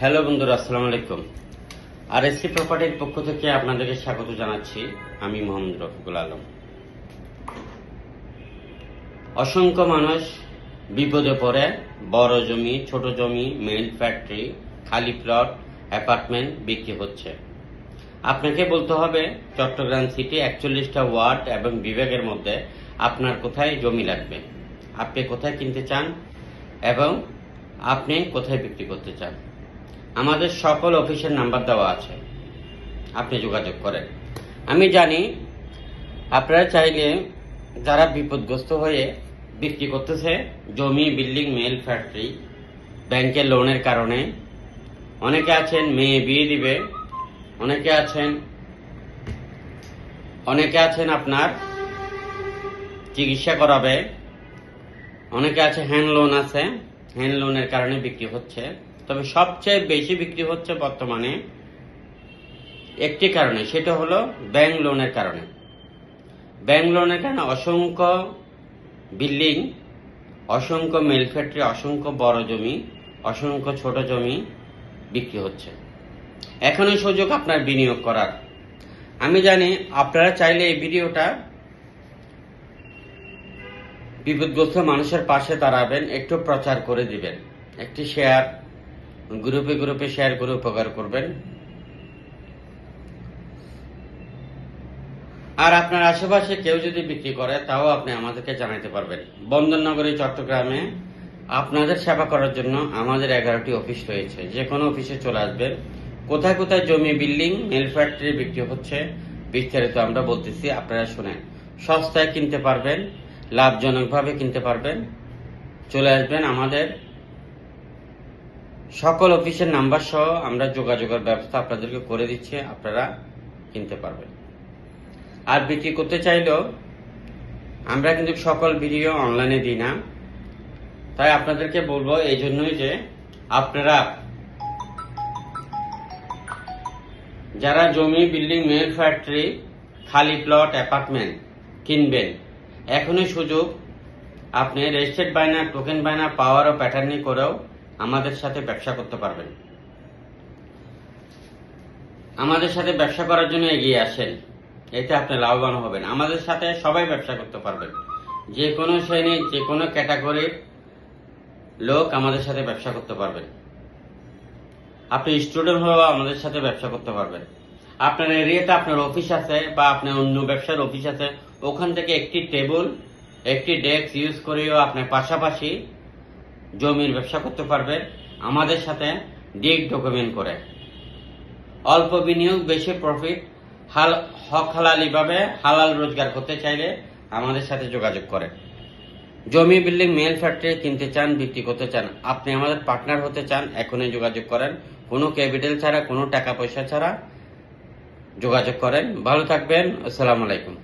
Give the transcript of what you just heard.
Hello বন্ধুরা, আসসালামু আলাইকুম। আর এসি প্রপার্টির পক্ষ থেকে আপনাদেরকে স্বাগত জানাচ্ছি। আমি মোহাম্মদ রফিকুল আলম। অসংখ্য মানুষ বিপদে পড়ে, বড় জমি, ছোট জমি মেল ফ্যাক্টরি খালি প্লট অ্যাপার্টমেন্ট বিক্রি হচ্ছে। আপনাকে বলতে হবে, চট্টগ্রাম সিটি একচল্লিশটা ওয়ার্ড এবং বিভাগের মধ্যে আপনার কোথায় জমি লাগবে? আপনি কোথায় কিনতে চান এবং আপনি কোথায় বিক্রি করতে চান? আমাদের সকল অফিসের নাম্বার দেওয়া আছে। আপনি যোগাযোগ করেন। আমি জানি আপনারা চাইলে যারা বিপদগ্রস্ত হয়ে বিক্রি করতেছে, জমি, বিল্ডিং, মেল, ফ্যাক্টরি, ব্যাংকের লোনের কারণে, অনেকে আছেন মেয়ে বিয়ে দিবে, অনেকে আছেন অনেকে আছেন আপনার চিকিৎসা করাবে, অনেকে আছে হ্যান্ড লোন আছে, হ্যান্ড লোনের কারণে বিক্রি হচ্ছে। তবে সবচেয়ে বেশি বিক্রি হচ্ছে বর্তমানে একটি কারণে, সেটা হলো ব্যাংক লোনের কারণে। ব্যাংক লোনের কারণে অসংখ্য বিল্ডিং, অসংখ্য মিল ফ্যাক্টরি, অসংখ্য বড় জমি, অসংখ্য ছোট জমি বিক্রি হচ্ছে। এখনই সুযোগ আপনার বিনিয়োগ করার। আমি জানি আপনারা চাইলে এই ভিডিওটা বিপদগ্রস্ত মানুষের পাশে দাঁড়াবেন, একটু প্রচার করে দিবেন, একটি শেয়ার গ্রুপে গ্রুপে শেয়ার করে উপকার করবেন। আর আপনার আশেপাশে কেউ যদি বিক্রি করে, তাও আপনি আমাদেরকে জানাতে পারবেন। বন্দরনগরী, চট্টগ্রামে আপনাদের সেবা করার জন্য আমাদের এগারোটি অফিস রয়েছে। যে কোনো অফিসে চলে আসবেন। কোথায় কোথায় জমি, বিল্ডিং, মিল ফ্যাক্টরি বিক্রি হচ্ছে, বিস্তারিত আমরা বলতেছি, আপনারা শুনেন সস্তায় কিনতে পারবেন, লাভজনকভাবে কিনতে পারবেন। চলে আসবেন আমাদের সকল অফিসের নাম্বার সহ আমরা যোগাযোগের ব্যবস্থা আপনাদেরকে করে দিচ্ছি, আপনারা কিনতে পারবেন। আর বিক্রি করতে চাইলেও আমরা কিন্তু সকল ভিডিও অনলাইনে দিই না। তাই আপনাদেরকে বলব এই জন্যই যে আপনারা যারা জমি, বিল্ডিং, মেল ফ্যাক্টরি, খালি প্লট, অ্যাপার্টমেন্ট কিনবেন, এখনই সুযোগ। আপনি রেজিস্টার্ড বায়না টোকেন বায়না পাওয়ার ও প্যাটার্নি করেও আমাদের সাথে ব্যবসা করতে পারবেন। আমাদের সাথে ব্যবসা করার জন্য এগিয়ে আসেন। এতে আপনি লাভবান হবেন। আমাদের সাথে সবাই ব্যবসা করতে পারবেন। যে কোনো শ্রেণি, যে কোনো ক্যাটাগরির লোক আমাদের সাথে ব্যবসা করতে পারবেন। আপনি স্টুডেন্ট হয়েও আমাদের সাথে ব্যবসা করতে পারবেন। আপনার এরিয়াতে আপনার অফিস আছে বা আপনার অন্য ব্যবসার অফিস আছে, ওখান থেকে একটি টেবিল, একটি ডেস্ক ইউজ করেও আপনার পাশাপাশি জমির ব্যবসা করতে পারবে, আমাদের সাথে ডিগ ডকুমেন্ট করে। অল্প বিনিয়োগ, বেশি প্রফিট হাল হক হালালিভাবে হালাল রোজগার করতে চাইলে আমাদের সাথে যোগাযোগ করেন জমি বিল্ডিং মেল ফ্যাক্টরি কিনতে চান, বিক্রি করতে চান, আপনি আমাদের পার্টনার হতে চান, এখনই যোগাযোগ করেন। কোনো ক্যাপিটাল ছাড়া, কোনো টাকা পয়সা ছাড়া যোগাযোগ করেন। ভালো থাকবেন, আসসালামু আলাইকুম।